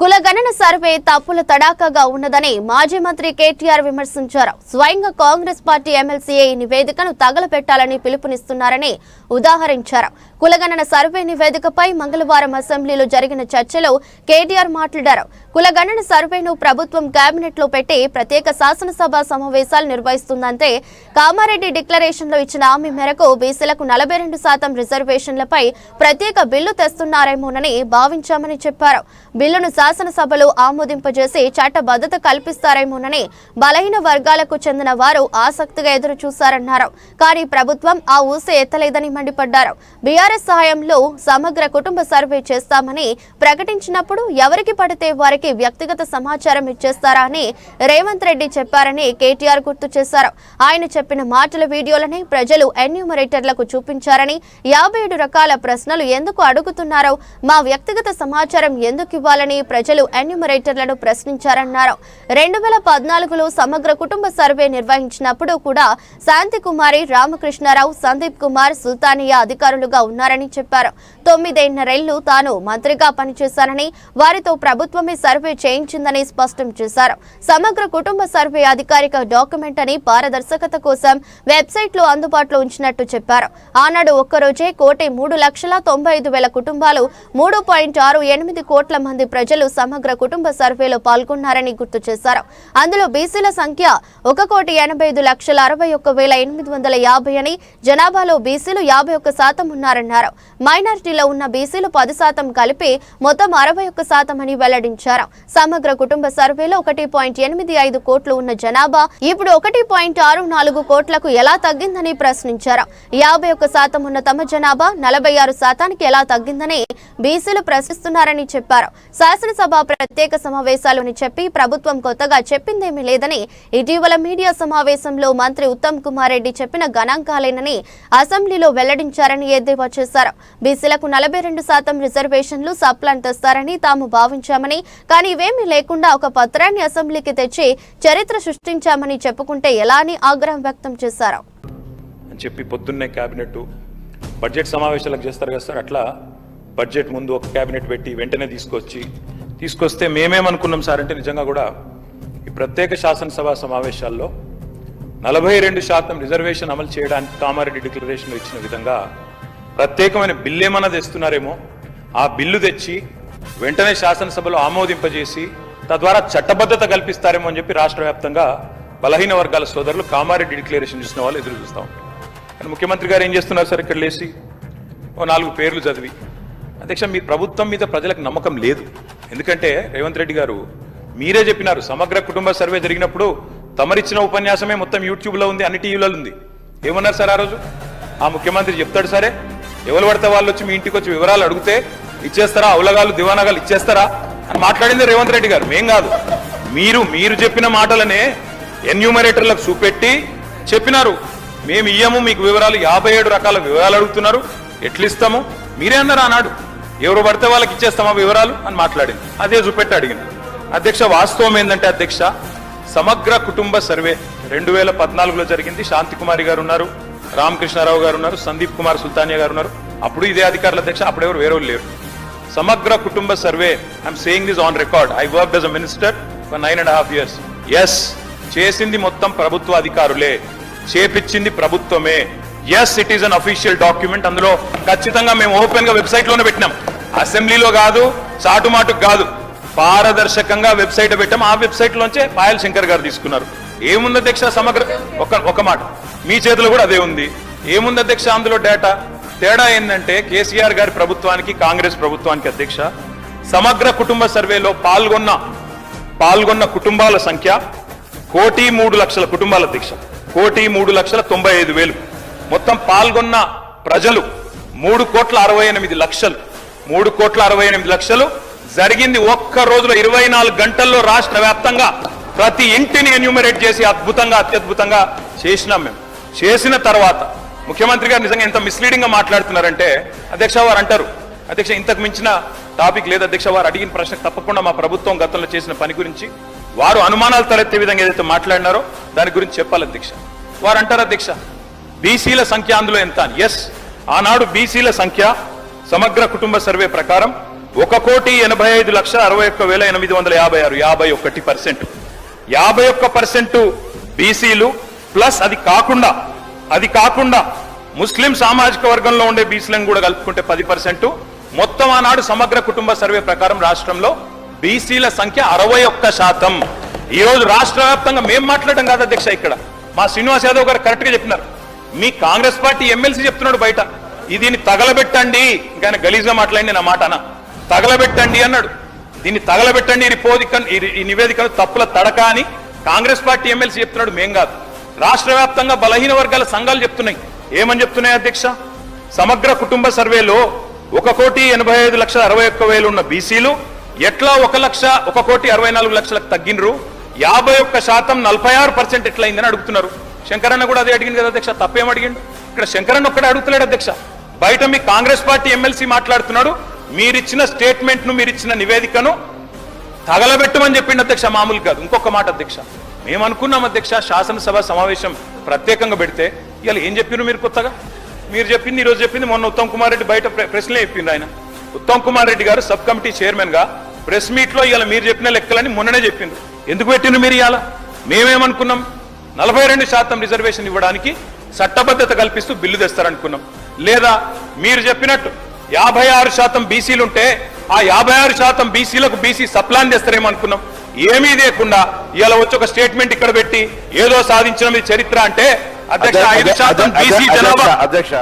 కులగణన సర్వే తప్పుల తడాకగా ఉన్నదని మాజీ మంత్రి కేటీఆర్ విమర్శించారు. స్వయంగా కాంగ్రెస్ పార్టీ ఎమ్మెల్సీఏ ఈ నివేదికను తగలపెట్టాలని పిలుపునిస్తున్నారని ఉదాహరించారు. కులగణన సర్వే నివేదికపై మంగళవారం అసెంబ్లీలో జరిగిన చర్చలో కేటీఆర్ మాట్లాడారు. కులగణన సర్వేను ప్రభుత్వం కేబినెట్లో పెట్టి ప్రత్యేక శాసనసభ సమావేశాలు నిర్వహిస్తుందంటే కామారెడ్డి డిక్లరేషన్లో ఇచ్చిన హామీ మేరకు బీసీలకు నలభై రెండు శాతం రిజర్వేషన్లపై ప్రత్యేక బిల్లు తెస్తున్నారేమోనని భావించామని చెప్పారు. బిల్లును శాసనసభలో ఆమోదింపజేసి చట్టబద్ధత కల్పిస్తారేమోనని బలహీన వర్గాలకు చెందిన వారు ఆసక్తిగా ఎదురు చూశారన్నారు కానీ ప్రభుత్వం ఆ ఊసే ఎత్తలేదని మండిపడ్డారు. బీఆర్ఎస్ సహాయంలో సమగ్ర కుటుంబ సర్వే చేస్తామని ప్రకటించినప్పుడు ఎవరికి పడితే వారికి వ్యక్తిగత సమాచారం ఇచ్చేస్తారా అని రేవంత్ రెడ్డి చెప్పారని కేటీఆర్ గుర్తు చేశారు. ఆయన చెప్పిన మాటల వీడియోలని ప్రజలు ఎన్యూమరేటర్లకు చూపించారని యాభై ఏడు రకాల ప్రశ్నలు ఎందుకు అడుగుతున్నారో మా వ్యక్తిగత సమాచారం ఎందుకు ఇవ్వాలని ప్రజలు ఎన్యూమరేటర్లను ప్రశ్నించారన్నారు. రెండు వేల పద్నాలుగులో సమగ్ర కుటుంబ సర్వే నిర్వహించినప్పుడు కూడా శాంతి కుమారి రామకృష్ణారావు సందీప్ కుమార్ సుల్తానియా అధికారులుగా ఉన్నారని చెప్పారు. తొమ్మిదేళ్ళు తాను మంత్రిగా పనిచేశానని వారితో ప్రభుత్వమే సర్వే చేయించిందని స్పష్టం చేశారు. సమగ్ర కుటుంబ సర్వే అధికారిక డాక్యుమెంట్ అని పారదర్శకత కోసం వెబ్సైట్లో అందుబాటులో ఉంచినట్టు చెప్పారు. ఆనాడు ఒక్కరోజే కోటి మూడు లక్షల తొంభై ఐదు వేల కుటుంబాలు మూడు పాయింట్ ఆరు ఎనిమిది కోట్ల మంది ప్రజలు సమగ్ర కుటుంబ సర్వేలో పాల్గొన్నారని గుర్తు చేశారు. అందులో బీసీల సంఖ్య ఒక కోటి ఎనభై ఐదు లక్షల అరవై ఒక్క వేల ఎనిమిది వందల యాభై అని జనాభాలో బీసీలు యాభై ఒక్క శాతం ఉన్నారన్నారు. మైనారిటీలో ఉన్న బీసీలు పది శాతం కలిపి మొత్తం అరవై ఒక్క శాతం అని వెల్లడించారు. సమగ్ర కుటుంబ సర్వేలో ఒకటి పాయింట్ ఎనిమిది ఐదు కోట్లు ఉన్న జనాభా ఇప్పుడు ఒకటి పాయింట్ ఆరు నాలుగు కోట్లకు ఎలా తగ్గిందని ప్రశ్నించారు. యాభై ఒక్క శాతం ఉన్న తమ జనాభా నలభై ఆరు శాతానికి ఎలా తగ్గిందని బీసీలు ప్రశ్నిస్తున్నారని చెప్పారు. శాసనసభ ప్రత్యేక సమావేశాలు అని చెప్పి ప్రభుత్వం కొత్తగా చెప్పిందేమీ లేదని ఇటీవల మీడియా సమావేశంలో మంత్రి ఉత్తమ్ కుమార్ రెడ్డి చెప్పిన గణాంకాలేనని అసెంబ్లీలో వెల్లడించారని ఎద్దేవా చేశారు. బీసీలకు నలభై రెండు శాతం రిజర్వేషన్లు సప్లాన్ తెస్తారని తాము భావించామని కానీ ఇవేమీ లేకుండా ఒక పత్రాన్ని అసెంబ్లీకి తెచ్చి చరిత్ర సృష్టించామని చెప్పుకుంటే ఎలా అని ఆగ్రహం వ్యక్తం చేశారు. చెప్పి పొద్దున్నే క్యాబినెట్ బడ్జెట్ సమావేశాలకు చేస్తారు కదా సార్ అట్లా బడ్జెట్ ముందు ఒక క్యాబినెట్ పెట్టి వెంటనే తీసుకొచ్చి తీసుకొస్తే మేమేమనుకున్నాం సార్ అంటే నిజంగా కూడా ఈ ప్రత్యేక శాసనసభ సమావేశాల్లో నలభై రెండు శాతం రిజర్వేషన్ అమలు చేయడానికి కామారెడ్డి డిక్లరేషన్లో ఇచ్చిన విధంగా ప్రత్యేకమైన బిల్లు ఏమన్నా తెస్తున్నారేమో ఆ బిల్లు తెచ్చి వెంటనే శాసనసభలో ఆమోదింపజేసి తద్వారా చట్టబద్ధత కల్పిస్తారేమో అని చెప్పి రాష్ట్ర వ్యాప్తంగా బలహీన వర్గాల సోదరులు కామారెడ్డి డిక్లరేషన్ చూసిన వాళ్ళు ఎదురు చూస్తూ ఉంటారు. కానీ ముఖ్యమంత్రి గారు ఏం చేస్తున్నారు సార్ ఇక్కడ లేచి? ఓ నాలుగు పేర్లు చదివి. అధ్యక్ష మీ ప్రభుత్వం మీద ప్రజలకు నమ్మకం లేదు. ఎందుకంటే రేవంత్ రెడ్డి గారు మీరే చెప్పినారు సమగ్ర కుటుంబ సర్వే జరిగినప్పుడు తమరిచ్చిన ఉపన్యాసమే మొత్తం యూట్యూబ్లో ఉంది అన్ని టీవీలలో ఉంది. ఏమన్నారు సార్ ఆ రోజు? ఆ ముఖ్యమంత్రి చెప్తాడు సరే. ఎవరు పడితే వాళ్ళు వచ్చి మీ ఇంటికి వచ్చి వివరాలు అడిగితే ఇచ్చేస్తారా? అవలగాలు దివానాగాలు ఇచ్చేస్తారా? అని మాట్లాడింది రేవంత్ రెడ్డి గారు. మేం కాదు. మీరు మీరు చెప్పిన మాటలనే ఎన్యూమరేటర్లకు చూపెట్టి చెప్పినారు. మేము ఇయ్యము మీకు వివరాలు యాభై ఏడు రకాల వివరాలు అడుగుతున్నారు. ఎట్లిస్తాము? మీరే అన్నారు ఆనాడు. ఎవరు పడితే వాళ్ళకి ఇచ్చేస్తామా వివరాలు అని మాట్లాడింది. అదే చూపెట్టి అడిగింది. అధ్యక్ష వాస్తవం ఏంటంటే అధ్యక్ష సమగ్ర కుటుంబ సర్వే రెండు వేల పద్నాలుగులో జరిగింది. శాంతికుమారి గారు ఉన్నారు రామకృష్ణారావు గారు ఉన్నారు సందీప్ కుమార్ సుల్తానియా గారు ఉన్నారు. అప్పుడు ఇదే అధికారుల అధ్యక్ష అప్పుడెవరు వేరే లేరు. సమగ్ర కుటుంబ survey I'm saying this on record I work as a minister for nine and half years yes చేసింది మొత్తం ప్రభుత్వ అధికారులే. చేపించింది ప్రభుత్వమే. Yes it is an official document అందులో ఖచ్చితంగా మేము ఓపెన్గా వెబ్సైట్లోనే పెట్టినాం. అసెంబ్లీలో కాదు చాటుమాటుకు కాదు. పారదర్శకంగా వెబ్సైట్ పెట్టాం. ఆ వెబ్సైట్ లోంచే పాయల్ శంకర్ గారు తీసుకున్నారు. ఏముంది అధ్యక్ష సమగ్ర ఒక ఒక మాట. మీ చేతిలో కూడా అదే ఉంది. ఏముంది అధ్యక్ష అందులో డేటా తేడా ఏంటంటే కేసీఆర్ గారి ప్రభుత్వానికి కాంగ్రెస్ ప్రభుత్వానికి అధ్యక్ష సమగ్ర కుటుంబ సర్వేలో పాల్గొన్న పాల్గొన్న కుటుంబాల సంఖ్య కోటి మూడు లక్షల కుటుంబాల దీక్ష కోటి మూడు లక్షల తొంభై ఐదు వేలు. మొత్తం పాల్గొన్న ప్రజలు మూడు కోట్ల అరవై ఎనిమిది లక్షలు. మూడు కోట్ల అరవై ఎనిమిది లక్షలు. జరిగింది ఒక్క రోజులో ఇరవై నాలుగు గంటల్లో రాష్ట్ర వ్యాప్తంగా ప్రతి ఇంటిని ఎన్యూమరేట్ చేసి అద్భుతంగా అత్యద్భుతంగా చేసినాం మేము. చేసిన తర్వాత ముఖ్యమంత్రి గారు నిజంగా ఎంత మిస్లీడింగ్గా మాట్లాడుతున్నారంటే అధ్యక్ష వారు అంటారు అధ్యక్ష ఇంతకు మించిన టాపిక్ లేదు అధ్యక్ష వారు అడిగిన ప్రశ్నకు తప్పకుండా మా ప్రభుత్వం గతంలో చేసిన పని గురించి వారు అనుమానాలు తలెత్తే విధంగా ఏదైతే మాట్లాడినారో దాని గురించి చెప్పాలి అధ్యక్ష. వారు అంటారు అధ్యక్ష బీసీల సంఖ్య అందులో ఎంత? ఎస్ ఆనాడు బీసీల సంఖ్య సమగ్ర కుటుంబ సర్వే ప్రకారం ఒక కోటి ఎనభై ఐదు లక్షల అరవై ఒక్క వేల ఎనిమిది వందల యాభై ఆరు యాభై ఒకటి పర్సెంట్. యాభై ఒక్క పర్సెంట్ బీసీలు ప్లస్ అది కాకుండా అది కాకుండా ముస్లిం సామాజిక వర్గంలో ఉండే బీసీలను కూడా కలుపుకుంటే పది పర్సెంట్. మొత్తం ఆనాడు సమగ్ర కుటుంబ సర్వే ప్రకారం రాష్ట్రంలో బీసీల సంఖ్య అరవై ఒక్క శాతం. ఈ రోజు రాష్ట్ర వ్యాప్తంగా మేము మాట్లాడడం కాదు అధ్యక్ష ఇక్కడ. మా శ్రీనివాస్ యాదవ్ గారు కరెక్ట్గా చెప్పినారు. మీ కాంగ్రెస్ పార్టీ ఎమ్మెల్సీ చెప్తున్నాడు బయట. దీన్ని తగలబెట్టండి. ఇంకా గలీజ్గా మాట్లాడింది నా మాట అన్న తగలబెట్టండి అన్నాడు. దీన్ని తగలబెట్టండి ఈ పోదిక ఈ- ఈ నివేదికను తప్పుల తడక అని కాంగ్రెస్ పార్టీ ఎమ్మెల్సీ చెప్తున్నాడు మేం కాదు. రాష్ట్ర వ్యాప్తంగా బలహీన వర్గాల సంఘాలు చెప్తున్నాయి. ఏమని చెప్తున్నాయి అధ్యక్ష? సమగ్ర కుటుంబ సర్వేలో ఒక కోటి ఎనభై ఐదు లక్షల అరవై ఒక్క వేలు ఉన్న బీసీలు ఎట్లా ఒక లక్ష ఒక కోటి అరవై నాలుగు లక్షలకు తగ్గినరు? యాభై ఒక్క శాతం నలభై ఆరు పర్సెంట్ ఎట్లయిందని అడుగుతున్నారు. శంకరన్న కూడా అదే అడిగింది కదా అధ్యక్ష తప్పేం అడిగిండు? ఇక్కడ శంకరన్న ఒక్కడే అడుగుతున్నాడు అధ్యక్ష. బయట మీ కాంగ్రెస్ పార్టీ ఎమ్మెల్సీ మాట్లాడుతున్నాడు మీరిచ్చిన స్టేట్మెంట్ను మీరిచ్చిన నివేదికను తగలబెట్టమని చెప్పిండు అధ్యక్ష మామూలు కాదు. ఇంకొక మాట అధ్యక్ష మేము అనుకున్నాం అధ్యక్ష శాసనసభ సమావేశం ప్రత్యేకంగా పెడితే ఇవాళ ఏం చెప్పిండ్రు మీరు కొత్తగా? మీరు చెప్పింది ఈ రోజు చెప్పింది మొన్న ఉత్తమ్ కుమార్ రెడ్డి బయట ప్రె- ప్రెస్లే ఆయన. ఉత్తమ్ కుమార్ రెడ్డి గారు సబ్ కమిటీ చైర్మన్గా ప్రెస్ మీట్లో ఇవాళ మీరు చెప్పిన లెక్కలని మొన్ననే చెప్పిండ్రు ఎందుకు పెట్టిండ్రు మీరు ఇవాళ? మేమేమనుకున్నాం? నలభై రెండు శాతం రిజర్వేషన్ ఇవ్వడానికి చట్టబద్ధత కల్పిస్తూ బిల్లు తెస్తారనుకున్నాం. లేదా మీరు చెప్పినట్టు యాభై ఆరు శాతం బీసీలుంటే ఆ యాభై ఆరు శాతం బీసీలకు బీసీ సప్లాన్ చేస్తారేమో అనుకున్నాం. ఏమీ లేకుండా ఇలా వచ్చి ఒక స్టేట్మెంట్ ఇక్కడ పెట్టి ఏదో సాధించిన మీ చరిత్ర అంటే అధ్యక్ష ఐదు శాతం బీసీ జనాభా. అధ్యక్ష.